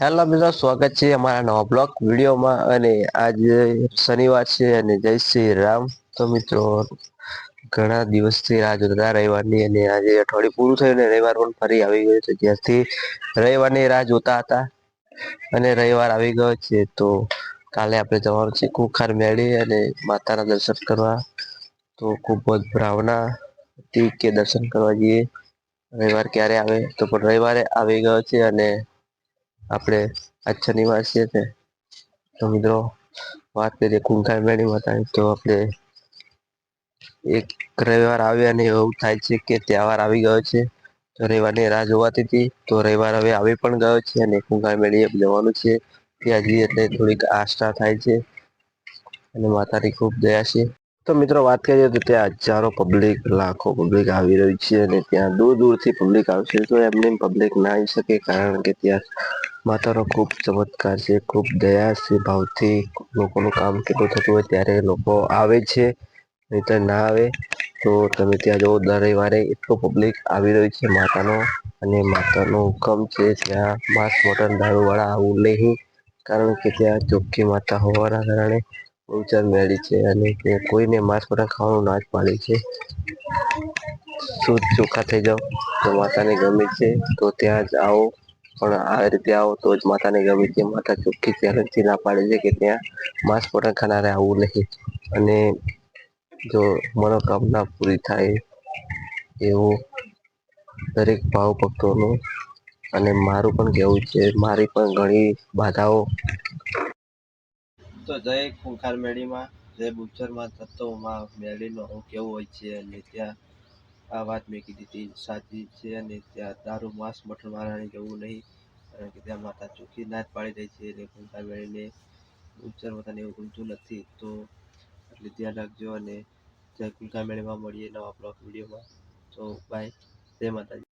Hello મિત્રો, સ્વાગત છે અમારા નવા બ્લોગ વિડીયોમાં અને આજે શનિવાર છે અને જય શ્રી રામ. તો મિત્રો, ઘણા દિવસથી રાહ જોતા રવિવારની અને આજે અઠવાડિયું પૂરું થયું ને રવિવાર પણ ફરી આવી ગયો છે. જ્યાંથી રવિવારની રાહ જોતા હતા અને રવિવાર આવી ગયો છે. તો કાલે આપણે જવાનું છે કુખાર મેળી અને માતાના દર્શન કરવા. તો ખૂબ જ ભ્રાવના હતી કે દર્શન કરવા જઈએ. રવિવાર ક્યારે આવે? તો પણ રવિવારે આવી ગયો છે અને આપણે આજ શનિવાર છે. તો મિત્રો, વાત કરીએ કુંખાર મેળી માતાની તો આપણે એક રવિવાર આવ્યા અને એવું થાય છે કે તહેવાર આવી ગયો છે. તો રવિવારની રાહ જોવાતી હતી. તો રવિવાર હવે આવી પણ ગયો છે અને કુંખાર મેળીએ જવાનું છે. ત્યાં જઈએ એટલે થોડીક આસ્થા થાય છે. અને માતાની ખૂબ દયા છે. તો મિત્રો વાત કરીએ તો ત્યાં હજારો પબ્લિક લાખો પબ્લિક આવી રહી છે અને ત્યાં દૂર દૂરથી પબ્લિક આવશે. તો એમને પબ્લિક ના આવી શકે કારણ કે ત્યાં માતાનો ખૂબ ચમત્કાર છે, ખૂબ દયા છે, ભાવથી લોકોનું કામ કેટલું થતું હોય ત્યારે લોકો આવે છે, નહીતર ના આવે. તો તમે ત્યાં જઓ, દર રવિવારે એટલું પબ્લિક આવી રહ્યું છે માતાનો અને માતાનો હુકમ છે ત્યાં માંસ મટન દારૂવાળા આવું નહીં. કારણ કે ત્યાં ચોખ્ખી માતા હોવાના કારણે બહુચર મેળી છે અને કોઈને માંસ મટન ખાવાનું ના જ પાડે છે. શુદ્ધ ચોખ્ખા થઈ જાઓ તો માતાને ગમે છે તો ત્યાં જ આવો. પણ આ રીતે આવો તો જ માતાને ગમે છે. માતા ચોખ્ખી ચેલેન્જથી ના પાડે છે કે ત્યાં માંસ મટન ખાનારે આવવું નહીં. અને જો મનોકામના પૂરી થાય એવું દરેક ભાવ ભક્તોનું અને મારું પણ કહેવું છે, મારી પણ ઘણી બાધાઓ તો જય ખુંખાર મેળીમાં, જય બુચરમાં તત્વમાં મેળીનો હું કેવો હોય છે અને ત્યાં આ વાત મેં કીધી હતી, સાચી છે અને ત્યાં દારૂ, માંસ મઠણ વાળાને જવું નહીં, કારણ કે ત્યાં માતા ચોખ્ખી ના જ પાડી દે છે અને ખૂંખાર મેળીને ઉચ્ચાર માતાને એવું ગમતું નથી. તો એટલે ધ્યાન રાખજો અને જય ખુંખાર મેળીમાં મળીએ નવા બ્લોગ વિડીયોમાં. તો બાય, જય માતાજી.